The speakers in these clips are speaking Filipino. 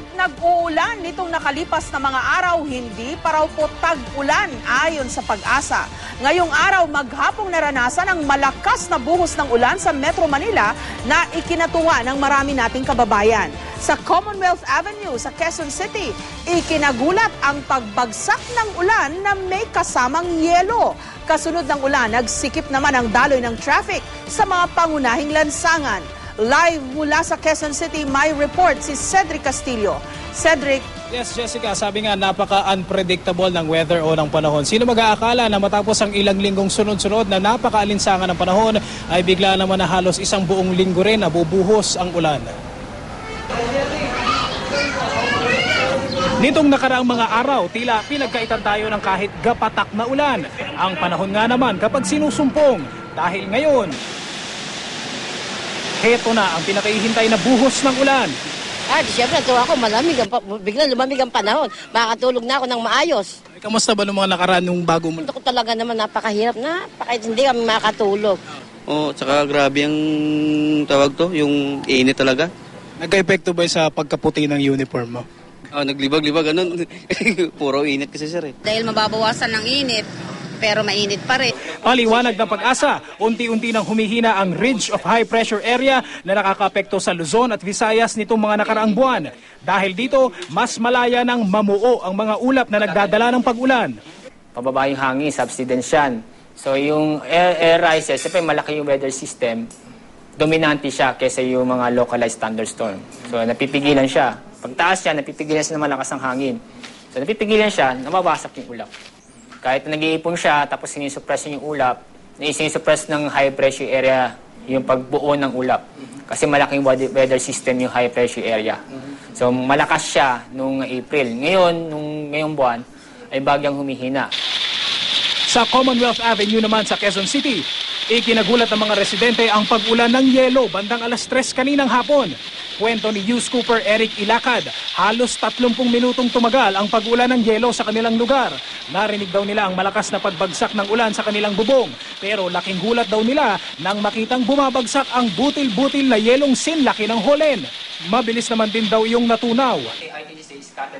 Kahit nag-uulan nitong nakalipas na mga araw, hindi pa raw po tag-ulan ayon sa pag-asa. Ngayong araw, maghapong naranasan ang malakas na buhos ng ulan sa Metro Manila na ikinatuwa ng marami nating kababayan. Sa Commonwealth Avenue sa Quezon City, ikinagulat ang pagbagsak ng ulan na may kasamang yelo. Kasunod ng ulan, nagsikip naman ang daloy ng traffic sa mga pangunahing lansangan. Live mula sa Quezon City, may report si Cedric Castillo. Cedric, Yes, Jessica, sabi nga napaka-unpredictable ng weather o ng panahon. Sino mag-aakala na matapos ang ilang linggong sunod-sunod na napaka-alinsangan ng panahon ay bigla naman na halos isang buong linggo rin nabubuhos ang ulan. Nitong nakaraang mga araw, tila pinagkaitan tayo ng kahit gapatak na ulan. Ang panahon nga naman kapag sinusumpong. Dahil ngayon, heto na ang pinakahihintay na buhos ng ulan. Ah, di syempre, tuwa ako, malamig ang, biglang lumamig ang panahon. Makakatulog na ako ng maayos. Eh, Kamusta ba ng mga nakaraan nung bago mo? Ito ko talaga naman napakahirap na, pakit hindi kami makakatulog. Oo, tsaka grabe ang tawag to, yung init talaga. Nagka-epekto ba sa pagkaputi ng uniform mo? Ah, naglibag-libag, ganun. Puro init kasi sir eh. dahil mababawasan ng init, pero mainit pa rin. Paliwanag ng pag-asa, unti-unti nang humihina ang ridge of high pressure area na nakakapekto sa Luzon at Visayas nitong mga nakaraang buwan. Dahil dito, mas malaya nang mamuo ang mga ulap na nagdadala ng pag-ulan. pababa yung hangin, subsidence yan. So yung air, air rises, siyempre malaki yung weather system, dominante siya kaysa yung mga localized thunderstorm. So napipigilan siya. Pagtaas siya, napipigilan siya ng malakas ang hangin. So napipigilan siya, nababasak yung ulap. Kahit na nag-iipon siya, tapos sinisuppress yung ulap, sinisuppress ng high pressure area yung pagbuo ng ulap. Kasi malaking weather weather system yung high pressure area. So malakas siya nung April. Ngayon, nung ngayong buwan, ay bagyang humihina. Sa Commonwealth Avenue naman sa Quezon City, ikinagulat ng mga residente ang pag-ulan ng yelo bandang alas 3 kaninang hapon. Kwento ni Hughes Cooper Eric Ilacad, halos 30 minutong tumagal ang pag-ulan ng yelo sa kanilang lugar. Narinig daw nila ang malakas na pagbagsak ng ulan sa kanilang bubong. Pero laking gulat daw nila nang makitang bumabagsak ang butil-butil na yelong sinlaki ng holen. Mabilis naman din daw yung natunaw.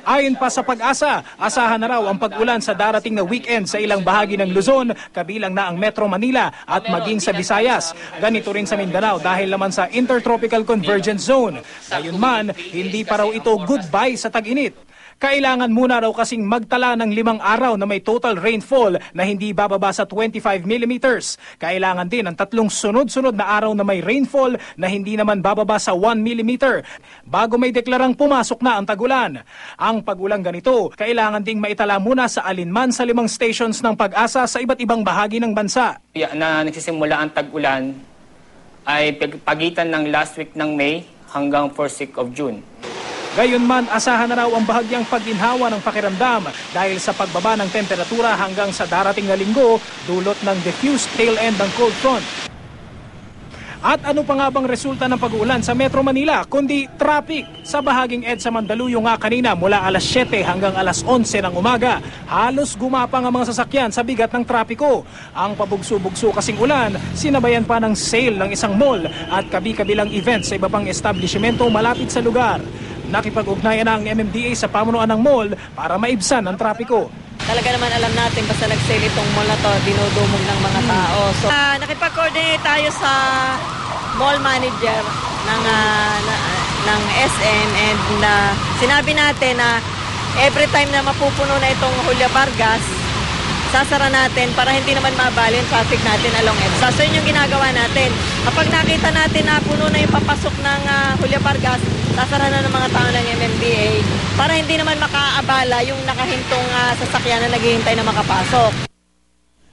Ayon pa sa pag-asa, asahan na raw ang pag-ulan sa darating na weekend sa ilang bahagi ng Luzon, kabilang na ang Metro Manila at maging sa Visayas. Ganito rin sa Mindanao dahil naman sa Intertropical Convergence Zone. Gayunman, hindi pa raw ito goodbye sa tag-init. Kailangan muna raw kasing magtala ng limang araw na may total rainfall na hindi bababa sa 25 millimeters. Kailangan din ng tatlong sunod-sunod na araw na may rainfall na hindi naman bababa sa 1 millimeter bago may deklarang pumasok na ang tagulan. Ang pagulang ganito, kailangan ding maitala muna sa alinman sa limang stations ng pag-asa sa iba't ibang bahagi ng bansa. Na nagsisimula ang tag-ulan ay pag- pagitan ng last week ng May hanggang first week of June. Gayunman, asahan na raw ang bahagyang pagginhawa ng pakiramdam dahil sa pagbaba ng temperatura hanggang sa darating na linggo dulot ng diffused tail end ng cold front. At ano pa nga bang resulta ng pag-uulan sa Metro Manila kundi traffic sa bahaging EDSA Mandaluyong nga kanina mula alas 7 hanggang alas 11 ng umaga. Halos gumapang ang mga sasakyan sa bigat ng trapiko. Ang pabugso-bugso kasing ulan, sinabayan pa ng sale ng isang mall at kabi-kabilang events sa iba pang establishmento malapit sa lugar. Nakipag-ugnayan na ang MMDA sa pamunuan ng mall para maibsan ang trapiko. Talaga naman alam natin basta nag-sale itong mall na to, dinudumog ng mga tao. So, ah, nakipag-coordinate tayo sa mall manager ng na- ng SM and ah, sinabi natin na every time na mapupuno na itong Julia Vargas, sasara natin para hindi naman mabali yung traffic natin along EDSA. So yun yung ginagawa natin. Kapag nakita natin na puno na yung papasok ng ah, Julia Vargas, sasara na ng mga tao ng MMDA para hindi naman makaabala yung nakahintong ah, sasakyan na naghihintay na makapasok.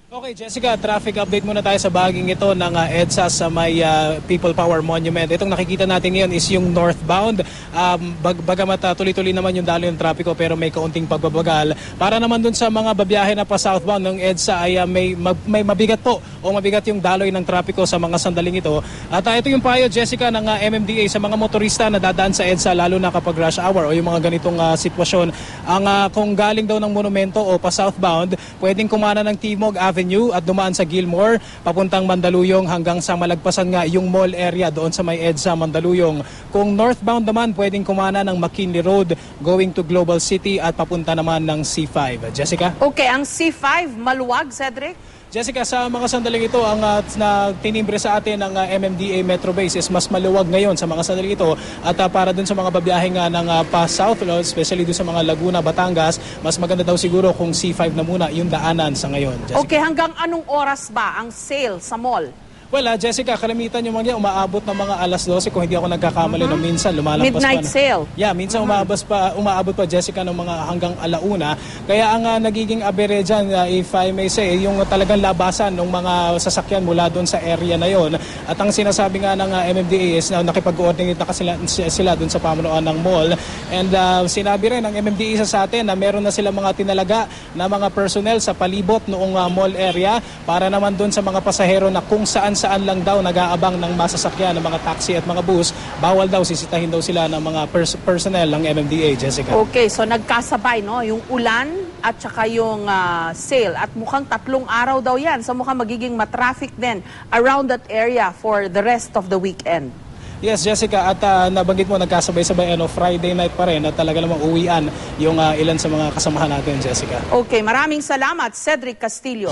Okay, Jessica, traffic update muna tayo sa baging ito ng uh, EDSA sa may uh, People Power Monument. Itong nakikita natin ngayon is yung northbound. Um, bag bagamat uh, tuloy-tuloy naman yung daloy ng trapiko pero may kaunting pagbabagal. Para naman dun sa mga babiyahe na pa southbound ng EDSA ay uh, may, mag- may mabigat po o mabigat yung daloy ng trapiko sa mga sandaling ito. At uh, ito yung payo, Jessica, ng uh, MMDA sa mga motorista na dadaan sa EDSA lalo na kapag rush hour o yung mga ganitong uh, sitwasyon. Ang uh, kung galing daw ng monumento o pa southbound, pwedeng kumana ng Timog Avenue Avenue at dumaan sa Gilmore papuntang Mandaluyong hanggang sa malagpasan nga yung mall area doon sa may EDSA Mandaluyong. Kung northbound naman, pwedeng kumana ng McKinley Road going to Global City at papunta naman ng C5. Jessica? Okay, ang C5, maluwag, Cedric? Jessica, sa mga sandaling ito, ang uh, na tinimbre sa atin ng uh, MMDA Metro Base is mas maluwag ngayon sa mga sandaling ito. At uh, para dun sa mga babiyahe nga ng uh, pa South, uh, especially dun sa mga Laguna, Batangas, mas maganda daw siguro kung C5 na muna yung daanan sa ngayon. Jessica. Okay, hanggang anong oras ba ang sale sa mall? Well, uh, Jessica, kalamitan yung mga yan, umaabot ng mga alas 12 kung hindi ako nagkakamali no, minsan lumalampas Midnight pa. na- sale. Yeah, minsan umaabot pa umaabot pa Jessica ng mga hanggang alauna. Kaya ang uh, nagiging abere dyan, uh, if I may say, yung talagang labasan ng mga sasakyan mula doon sa area na yon. At ang sinasabi nga ng uh, MMDA is na nakipag-coordinate na kasi sila, sila doon sa pamunuan ng mall. And uh, sinabi rin ng MMDA sa atin na meron na sila mga tinalaga na mga personnel sa palibot noong uh, mall area para naman doon sa mga pasahero na kung saan-saan lang daw nag-aabang ng masasakyan ng mga taxi at mga bus, bawal daw sisitahin daw sila ng mga pers- personnel ng MMDA, Jessica. Okay, so nagkasabay, no? Yung ulan at saka yung ah, sale. At mukhang tatlong araw daw yan. So mukhang magiging matraffic din around that area for the rest of the weekend. Yes, Jessica, at uh, nabanggit mo nagkasabay-sabay ano, Friday night pa rin at talaga namang uwian yung uh, ilan sa mga kasamahan natin, Jessica. Okay, maraming salamat, Cedric Castillo.